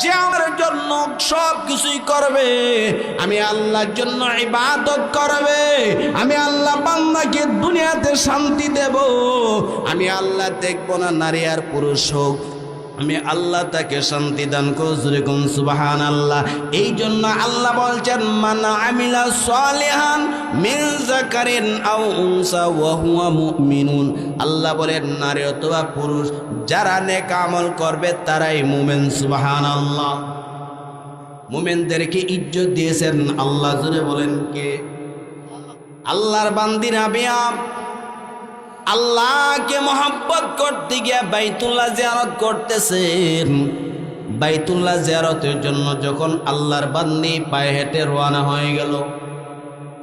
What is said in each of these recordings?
যে আমার জন্য সব কিছুই করবে, আমি আল্লাহর জন্য ইবাদত করবে, আমি আল্লাহ বান্দাকে দুনিয়াতে শান্তি দেব, আমি আল্লাহ দেখব না নারী আর পুরুষ হোক, আমি আল্লাহ তাকে শান্তি দান করুন সুবাহান আল্লাহ এই জন্য আল্লাহ বলছেন, মান আমিলা সালিহান মিন যাকারিন আও উনসা ওয়া হুয়া মুমিনুন। আল্লাহ বলেন, নারী অথবা পুরুষ যারা নেক আমল করবে তারাই মুমিন সুবাহান আল্লাহ মুমিনদেরকে ইজ্জত দিয়েছেন আল্লাহ জুড়ে বলেন কে? আল্লাহর বান্দিরা বিয়াম। আল্লাহকে মোহাব্বত করতে গিয়ে বাইতুল্লাহ জিয়ারত করতেছেন। বাইতুল্লাহ জিয়ারতের জন্য যখন আল্লাহর বান্দি পায়ে হেঁটে রওনা হয়ে গেল।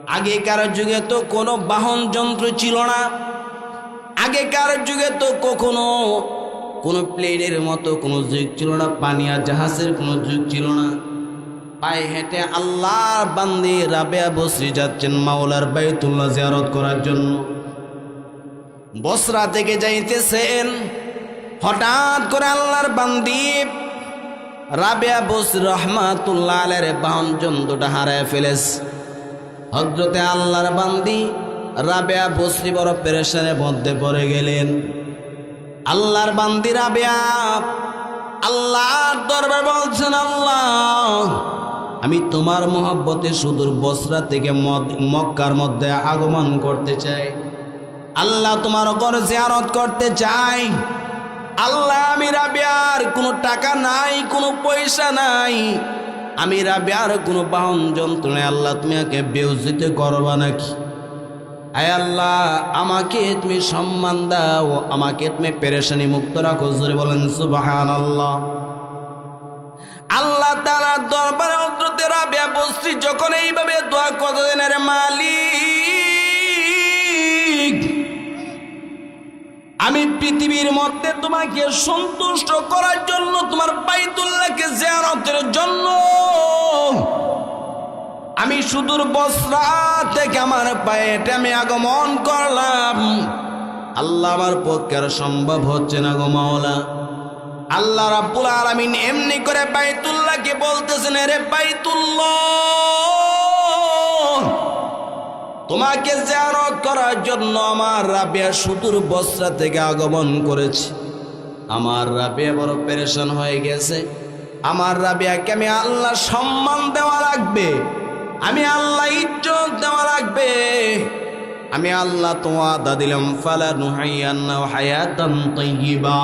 আগেকার যুগে তো কোনো বাহন যন্ত্র ছিল না। আগেকার যুগে তো কখনো কোনো প্লেনের মতো কোনো যুগ ছিল না পানিয়া জাহাজের কোনো যুগ ছিল না। পায়ে হেঁটে আল্লাহর বান্দি রাবেয়া বসরি যাচ্ছেন মাওলার বাইতুল্লাহ জিয়ারত করার জন্য। বসরা থেকে যাইতেছেন, হঠাৎ করে আল্লাহর বান্দি রাবেয়া বস রহমাতুল্লাহ আলের বাহন জন্তুটা হারায় ফেলেস হজরতে আল্লাহর বান্দি রাবেয়া বসরি বড় পেরেশানের মধ্যে পড়ে গেলেন। আল্লাহর বান্দিরা রাবেয়া আল্লাহর দরবার বলছেন, আল্লাহ, আমি তোমার মহব্বতে সুদূর বসরা থেকে মক্কার মধ্যে আগমন করতে চাই। আল্লাহ তোমার ঘর জিয়ারত করতে চাই। আল্লাহ, আমি রাবিয়ার কোনো টাকা নাই, কোনো পয়সা নাই। আমি রাবিয়ার কোনো বাহন যন্ত্র নেই আল্লাহ তুমি একে বেউজিত করবা নাকি? আয় আল্লাহ, আমাকে তুমি সম্মান দাও, আমাকে তুমি পেরেশানি মুক্ত রাখো। জোরে বলেন সুবাহান আল্লাহ আল্লাহ তারা দরবারে অন্ততে রাবিয়া বসছি যখন এইভাবে দোয়া কতদিন রে মালিক, আমি পৃথিবীর মধ্যে তোমাকে সন্তুষ্ট করার জন্য তোমার বাইতুল্লাহকে জিয়ারতের জন্য সুদূর বসরা থেকে আমার পায়ে হেঁটে আমি আগমন করলাম। আল্লাহ আমার পক্ষে আর সম্ভব হচ্ছে না গো মাওলা। আল্লাহ রাব্বুল আলামিন এমনি করে বাইতুল্লাহকে বলতেছেন রে বাইতুল্লাহ, তোমাকে জিয়ারত করার জন্য আমার রাবিয়া সুদূর বসরা থেকে আগমন করেছে। আমার রাবিয়া বড় পেরেশান হয়ে গেছে। আমার রাবিয়াকে আমি আল্লাহ সম্মান দেওয়া লাগবে। আমি আল্লাহ ইজ্জত দেওয়া লাগবে। আমি আল্লাহ তোমাদা দিলাম, ফালা নুহাইয়ান্না হায়াতান তাইয়্যিবা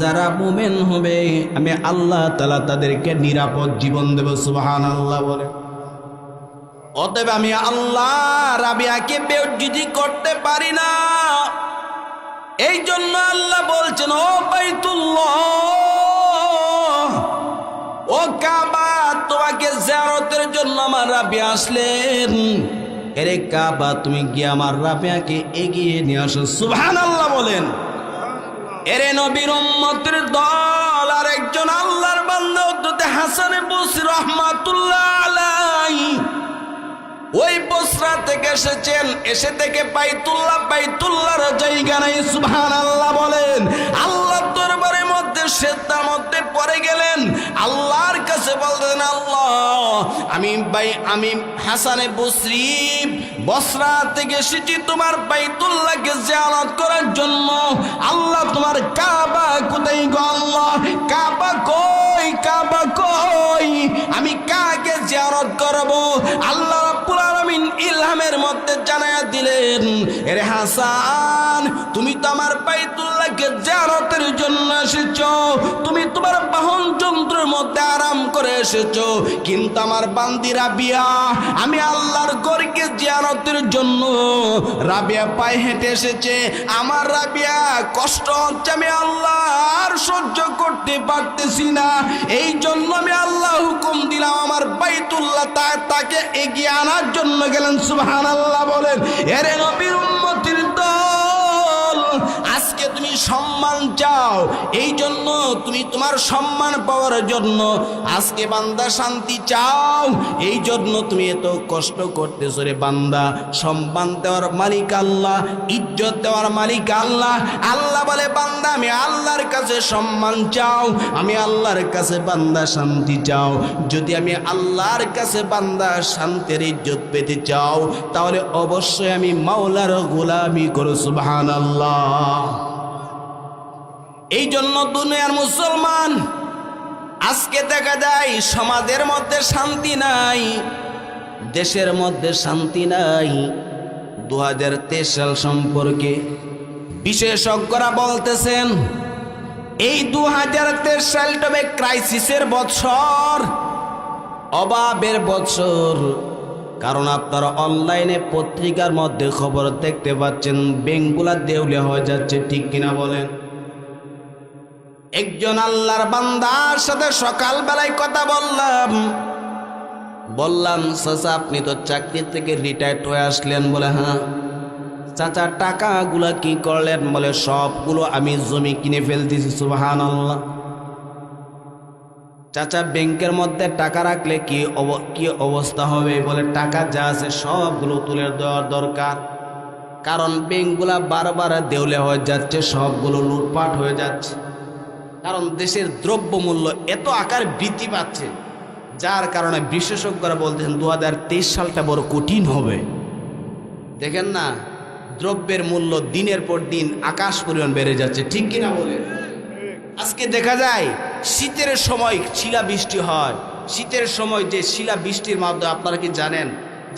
যারা মুমিন হবে, আমি আল্লাহ তাআলা তাদেরকে নিরাপদ জীবন দেব, সুবহানাল্লাহ বলে। অতএব আমি আল্লাহ রাবিয়াকে বেউজ্জিতি করতে পারি না। এই জন্য আল্লাহ বলছেন, ও বাইতুল্লাহ, ও কাবা তোমাকে জিয়ারতের জন্য আমার রাবিয়া আসলেন। এরে কাবা, তুমি গিয়ে আমার রাবিয়াকে এগিয়ে নিয়ে আসো। সুবহানাল্লাহ বলেন। এরে নবীর উম্মতের দল আর একজন আল্লাহর বান্দা হতে হাসানে বসি রহমাতুল্লাহ আলাই ওই বসরা থেকে এসেছেন। এসে থেকে বাইতুল্লাহ, বাইতুল্লাহর জায়গা নাই সুবহান আল্লাহ বলেন। আল্লাহ মধ্যে সেতার মধ্যে পড়ে গেলেন। আল্লাহর কাছে বলতেন আল্লাহ, আমি ভাই আমি হাসানে বসরি বসরা থেকে এসেছি তোমার বাইতুল্লাহকে জিয়ারত করার জন্য। আল্লাহ তোমার কাবা কোথায় গো আল্লাহ? কাবা কই কাবা কই? আমি কাকে জিয়ারত করব? আল্লাহ আলামিন ইলহামের মধ্যে জানায়া দিলেন, এরে হাসান, তুমি তো আমার বাইতুল্লাহকে জারতের জন্য এসেছ। তুমি তোমার বাহন যন্ত্রের মধ্যে করে এসেছ। কিন্তু আমার বান্দি রাবিয়া আমি আল্লাহর গড়কে জিয়ারতের জন্য রাবিয়া পায়ে হেঁটে এসেছে। আমার রাবিয়া কষ্ট হচ্ছে, আমি আল্লাহ আর সহ্য করতে পারতেছি না। এই জন্য আমি আল্লাহ হুকুম দিলাম, আমার বাইতুল্লাহ তাকে এগিয়ে আনার জন্য গেলেন। সুবহান আল্লাহ বলেন, এরে নবীর উম্মতির দল, আজকে তুমি সম্মান চাও, এই জন্য তুমি তোমার সম্মান পাওয়ার জন্য আজকে বান্দা শান্তি চাও, এই জন্য তুমি এত কষ্ট করতেছো রে বান্দা। সম্মান দেওয়ার মালিক আল্লাহ, ইজ্জত দেওয়ার মালিক আল্লাহ। আল্লাহ বলে, বান্দা, আমি আল্লাহর কাছে সম্মান চাও, আমি আল্লাহর কাছে বান্দা শান্তি চাও। যদি আমি আল্লাহর কাছে বান্দা শান্তির ইজ্জত পেতে চাও, তাহলে অবশ্যই আমি মাওলার গোলামি করো সুবহান আল্লাহ এই জন্য দুনিয়ার মুসলমান, আজকে দেখা যায় সমাজের মধ্যে শান্তি নাই, দেশের মধ্যে শান্তি নাই। দু হাজার তেইশ সাল সম্পর্কে বিশেষজ্ঞরা বলতেছেন, এই দু হাজার তেইশ সালটা হবে ক্রাইসিসের বছর অভাবের বছর কারণ আপনারা অনলাইনে পত্রিকার মধ্যে খবর দেখতে পাচ্ছেন, বেঙ্গুলা দেউলে হয়ে যাচ্ছে, ঠিক কিনা বলেন? একজন আল্লাহর বান্দার সাথে সকালবেলায় কথা বললাম। বললাম, চাচা, আপনি তো চাকরি থেকে রিটায়ার্ড হয়ে আসলেন। বলে হ্যাঁ। চাচা, টাকাগুলা কি করলেন? বলে, সবগুলো আমি জমি কিনে ফেলতেছি সুবাহান আল্লাহ চাচা, ব্যাংকের মধ্যে টাকা রাখলে কি কি অবস্থা হবে? বলে, টাকা যা আছে সবগুলো তুলে দেওয়ার দরকার। কারণ ব্যাংকগুলা বারবার দেউলে হয়ে যাচ্ছে, সবগুলো লুটপাট হয়ে যাচ্ছে। কারণ দেশের দ্রব্যমূল্য এত আকার বৃদ্ধি পাচ্ছে, যার কারণে বিশেষজ্ঞরা বলতেছেন দু সালটা বড় কঠিন হবে। দেখেন না, দ্রব্যের মূল্য দিনের পর দিন আকাশ পরিমাণ বেড়ে যাচ্ছে, ঠিক কিনা বলে আজকে দেখা যায়, শীতের সময় শিলা বৃষ্টি হয়। শীতের সময় যে শিলা বৃষ্টির মাধ্যমে আপনারা কি জানেন,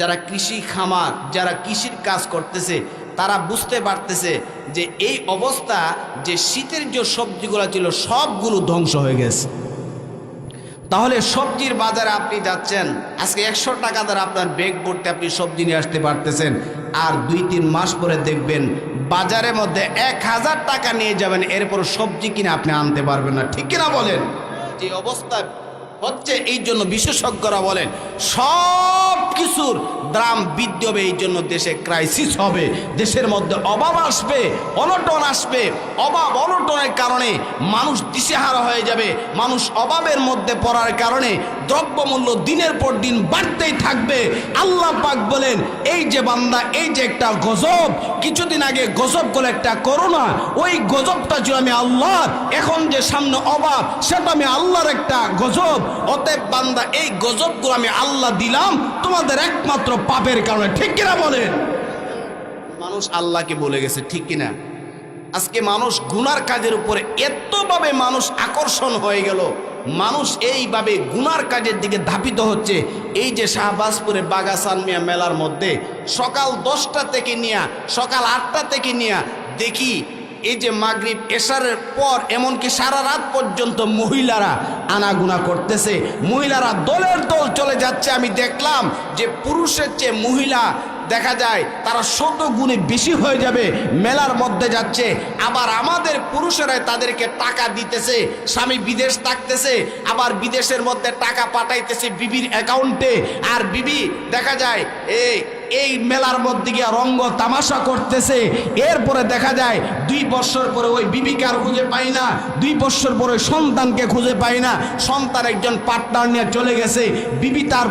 যারা কৃষি খামার, যারা কৃষির কাজ করতেছে তারা বুঝতে পারতেছে যে এই অবস্থা, যে শীতের যে সবজিগুলো ছিল, সবগুলো ধ্বংস হয়ে গেছে। তাহলে সবজির বাজারে আপনি যাচ্ছেন, আজকে একশো টাকা দ্বারা আপনার ব্যাগ ভর্তি আপনি সবজি নিয়ে আসতে পারতেছেন, আর দুই তিন মাস পরে দেখবেন বাজারের মধ্যে এক হাজার টাকা নিয়ে যাবেন, এরপর সবজি কিনে আপনি আনতে পারবেন না। ঠিক কিনা বলেন? যে অবস্থা হচ্ছে এই জন্য বিশেষজ্ঞরা বলেন, সব কিছুর দাম বৃদ্ধি হবে, এই জন্য দেশে ক্রাইসিস হবে। দেশের মধ্যে অভাব আসবে, অনটন আসবে। অভাব অনটনের কারণে মানুষ দিশেহারা হয়ে যাবে। মানুষ অভাবের মধ্যে পড়ার কারণে দ্রব্যমূল্য দিনের পর দিন বাড়তেই থাকবে। আল্লাহ পাক বলেন, এই যে বান্দা, এই যে একটা গজব, কিছুদিন আগে গজব বলে একটা করোনা ওই গজবটা ছিল আমি আল্লাহর, এখন যে সামনে অভাব, সেটা আমি আল্লাহর একটা গজব। অতএব বান্দা, এই গজবগুলো আমি আল্লাহ দিলাম, তোমাদের একমাত্র পাপের কারণে। ঠিক কিনা বলেন? মানুষ আল্লাহকে বলে গেছে, ঠিক কিনা? আজকে মানুষ গুনার কাজের উপরে এতভাবে মানুষ আকর্ষণ হয়ে গেল, মানুষ এইভাবে গুনার কাজের দিকে ধাপিত হচ্ছে। এই যে শাহবাজপুরে বাগাসান মিয়া মেলার মধ্যে সকাল দশটা থেকে নিয়ে, সকাল আটটা থেকে নিয়ে, দেখি এই যে মাগরিব এশারের পর এমনকি সারা রাত পর্যন্ত মহিলারা আনাগুনা করতেছে, মহিলারা দলের দল চলে যাচ্ছে। আমি দেখলাম যে পুরুষের চেয়ে মহিলা, দেখা যায়, তারা শত গুণে বেশি হয়ে যাবে, মেলার মধ্যে যাচ্ছে। আবার আমাদের পুরুষেরাই তাদেরকে টাকা দিতেছে, স্বামী বিদেশ থাকতেছে, আবার বিদেশের মধ্যে টাকা পাঠাইতেছে বিবির অ্যাকাউন্টে আর বিবি, দেখা যায়, এই এই মেলার মধ্যে গিয়ে রঙ্গ তামাশা করতেছে। এরপরে দেখা যায় দুই বছর পরে ওই বিবিকার খুঁজে পাই না, দুই বছর পরে সন্তানকে খুঁজে পাই না। সন্তান একজন পার্টনার নিয়ে চলে গেছে। বিবি তার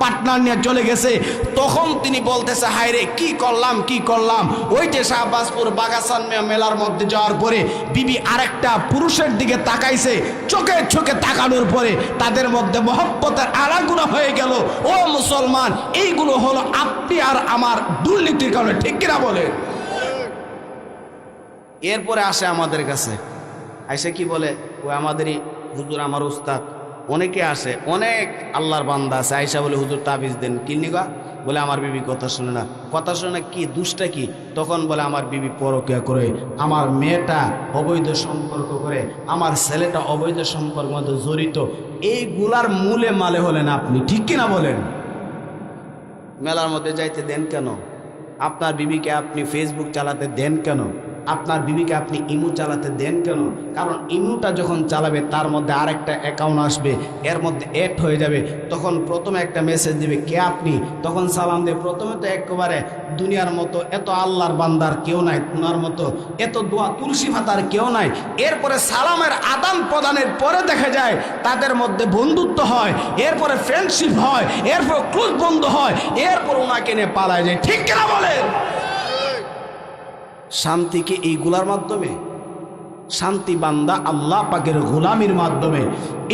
পার্টনার নিয়ে চলে গেছে, তখন তিনি বলতেছে হায় রে কি করলাম কি করলাম? ওই যে শাহবাজপুর বাগাসান মেলার মধ্যে যাওয়ার পরে বিবি আরেকটা পুরুষের দিকে তাকাইছে, চোখে চোখে তাকানোর পরে তাদের মধ্যে মহব্বতের আড়াগুলো হয়ে গেল। ও মুসলমান, এইগুলো হলো আপনি আর আমার দুর্নীতির কারণে, ঠিক কিনা বলে? এরপরে আসে আমাদের কাছে। আইসে কি বলে ও আমাদেরই হুজুর, আমার উস্তাদ। অনেকে আসে অনেক আল্লাহর বান্দা আছে। আইসা বলে, হুজুর, তাবিজ দেন। কিনিগা বলে, আমার বিবি কথা শুনে না। কথা শুনে কি? দুষ্টা কি? তখন বলে, আমার বিবি পরকিয়া করে, আমার মেয়েটা অবৈধ সম্পর্ক করে, আমার ছেলেটা অবৈধ সম্পর্ক মধ্যে জড়িত। এইগুলার মূলে মালে হলেন আপনি। ঠিক কিনা বলেন? মেলার মধ্যে যাইতে দেন কেন? আপনার বিবিকে আপনি ফেসবুক চালাতে দেন কেন? আপনার বিবিকে আপনি ইমু চালাতে দেন কেন? কারণ ইমুটা যখন চালাবে, তার মধ্যে আরেকটা অ্যাকাউন্ট আসবে, এর মধ্যে অ্যাড হয়ে যাবে। তখন প্রথমে একটা মেসেজ দিবে, কে আপনি? তখন সালাম দেবে প্রথমে তো একেবারে দুনিয়ার মতো, এত আল্লাহর বান্দার কেউ নাই ওনার মতো, এত দোয়া তুলসী পাতার কেউ নাই। এরপরে সালামের আদান প্রদানের পরে দেখা যায়, তাদের মধ্যে বন্ধুত্ব হয়, এরপরে ফ্রেন্ডশিপ হয়, এরপর ক্লোজ বন্ধু হয়, এরপর ওনাকে নিয়ে পালায় যায়। ঠিক কিনা বলেন? শান্তিকে এইগুলার মাধ্যমে? শান্তি বান্দা আল্লাহ পাকের গোলামির মাধ্যমে।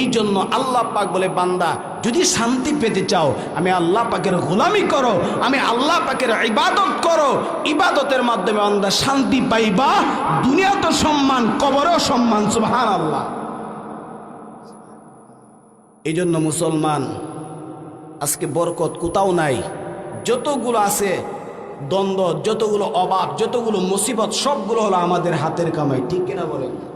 এই জন্য আল্লাহ পাক বলে, বান্দা, যদি শান্তি পেতে চাও, আমি আল্লাহ পাকের গোলামি করো, আমি আল্লাহ পাকের ইবাদত করো। ইবাদতের মাধ্যমে বান্দা শান্তি পাইবা দুনিয়া তো সম্মান, কবরও সম্মান সুবহান আল্লাহ এই জন্য মুসলমান, আজকে বরকত কোথাও নাই। যতগুলো আছে দ্বন্দ্ব যতগুলো অবাক যতগুলো মুসিবত সবগুলো হলো আমাদের হাতের কামাই। ঠিক কিনা বলেন?